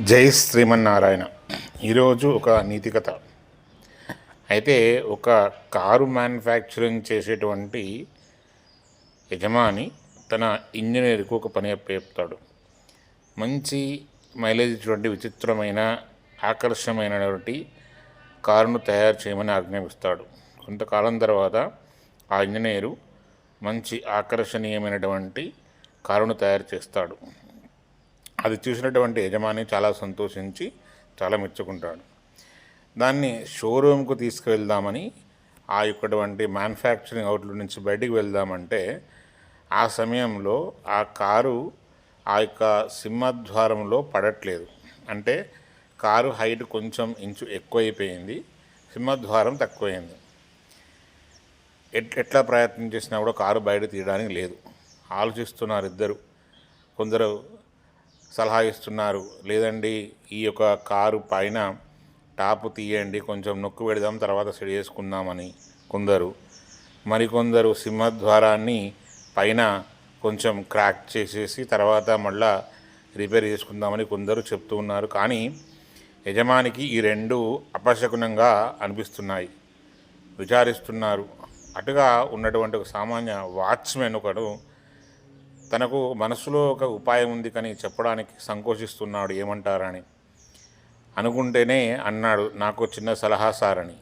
జై శ్రీమన్నారాయణ. ఈరోజు ఒక నీతి కథ. అయితే ఒక కారు మ్యానుఫ్యాక్చరింగ్ చేసేటువంటి యజమాని తన ఇంజనీర్కు ఒక పని చెప్తాడు. మంచి మైలేజ్ ఇటువంటి విచిత్రమైన ఆకర్షణమైనటువంటి కారును తయారు చేయమని ఆజ్ఞాపిస్తాడు. కొంతకాలం తర్వాత ఆ ఇంజనీరు మంచి ఆకర్షణీయమైనటువంటి కారును తయారు చేస్తాడు. అది చూసినటువంటి యజమాని చాలా సంతోషించి చాలా మెచ్చుకుంటాడు. దాన్ని షోరూమ్కు తీసుకువెళ్దామని ఆ యొక్కటువంటి మ్యానుఫ్యాక్చరింగ్ అవుట్లెట్ నుంచి బయటికి వెళ్దామంటే ఆ సమయంలో ఆ కారు ఆ యొక్క సింహద్వారంలో పడట్లేదు. అంటే కారు హైట్ కొంచెం ఇంచు ఎక్కువైపోయింది. సింహద్వారం తక్కువైంది. ఎట్ ఎట్లా ప్రయత్నం చేసినా కూడా కారు బయట తీయడానికి లేదు. ఆలోచిస్తున్నారు ఇద్దరు. కొందరు సలహా ఇస్తున్నారు. లేదండి ఈ యొక్క కారు పైన టాపు తీయండి కొంచెం నొక్కు పెడదాం తర్వాత సెట్ చేసుకుందామని కొందరు. మరికొందరు సింహద్వారాన్ని పైన కొంచెం క్రాక్ చేసేసి తర్వాత మళ్ళా రిపేర్ చేసుకుందామని కొందరు చెప్తూ ఉన్నారు. కానీ యజమానికి ఈ రెండు అపశకునంగా అనిపిస్తున్నాయి. విచారిస్తున్నారు. అటుగా ఉన్నటువంటి ఒక సామాన్య వాచ్మెన్ ఒకడు తనకు మనసులో ఒక ఉపాయం ఉంది కానీ చెప్పడానికి సంకోచిస్తున్నాడు ఏమంటారని. అనుకుంటేనే అన్నాడు నాకు చిన్న సలహా సార్ అని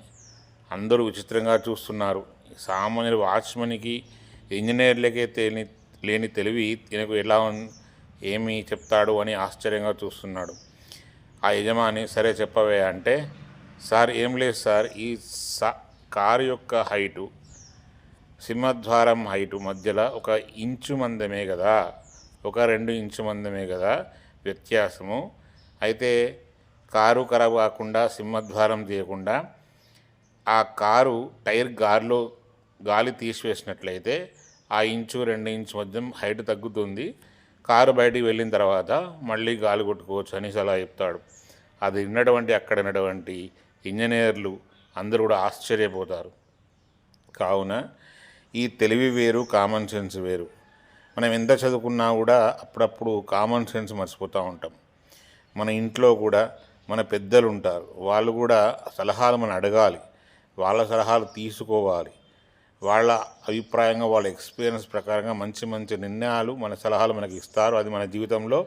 అందరూ విచిత్రంగా చూస్తున్నారు. సామాన్యుడు వాచ్మెన్కి ఇంజనీర్లకే తెలి లేని తెలివి ఈయనకు ఎలా ఏమి చెప్తాడు అని ఆశ్చర్యంగా చూస్తున్నాడు. ఆ యజమాని సరే చెప్పవే అంటే సార్ ఏం లేదు సార్. ఈ సా కారు యొక్క హైటు సింహద్వారం హైటు మధ్యలో ఒక ఇంచు మందమే కదా. ఒక రెండు ఇంచు మందమే కదా వ్యత్యాసము. అయితే కారు ఖరాబ్ కాకుండా సింహద్వారం తీయకుండా ఆ కారు టైర్ గాలిలో గాలి తీసివేసినట్లయితే ఆ ఇంచు రెండు ఇంచు మధ్య హైట్ తగ్గుతుంది. కారు బయటికి వెళ్ళిన తర్వాత మళ్ళీ గాలి కొట్టుకోవచ్చు అని సలహా చెప్తాడు. అది విన్నటువంటి అక్కడ ఉన్నటువంటి ఇంజనీర్లు అందరూ కూడా ఆశ్చర్యపోతారు. కావున ఈ తెలివి వేరు కామన్ సెన్స్ వేరు. మనం ఎంత చదువుకున్నా కూడా అప్పుడప్పుడు కామన్ సెన్స్ మర్చిపోతూ ఉంటాం. మన ఇంట్లో కూడా మన పెద్దలు ఉంటారు. వాళ్ళు కూడా సలహాలు మనం అడగాలి. వాళ్ళ సలహాలు తీసుకోవాలి. వాళ్ళ అభిప్రాయంగా వాళ్ళ ఎక్స్పీరియన్స్ ప్రకారంగా మంచి మంచి నిర్ణయాలు మన సలహాలు మనకి ఇస్తారు. అది మన జీవితంలో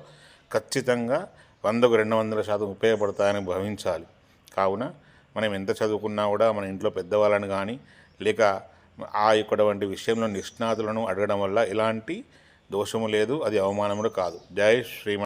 ఖచ్చితంగా వందకు రెండు వందల శాతం ఉపయోగపడతాయని భావించాలి. కావున మనం ఎంత చదువుకున్నా కూడా మన ఇంట్లో పెద్దవాళ్ళని కానీ లేక ఆ యొక్కటువంటి విషయంలో నిష్ణాతులను అడగడం వల్ల ఎలాంటి దోషము లేదు అది అవమానము కాదు. జై శ్రీమ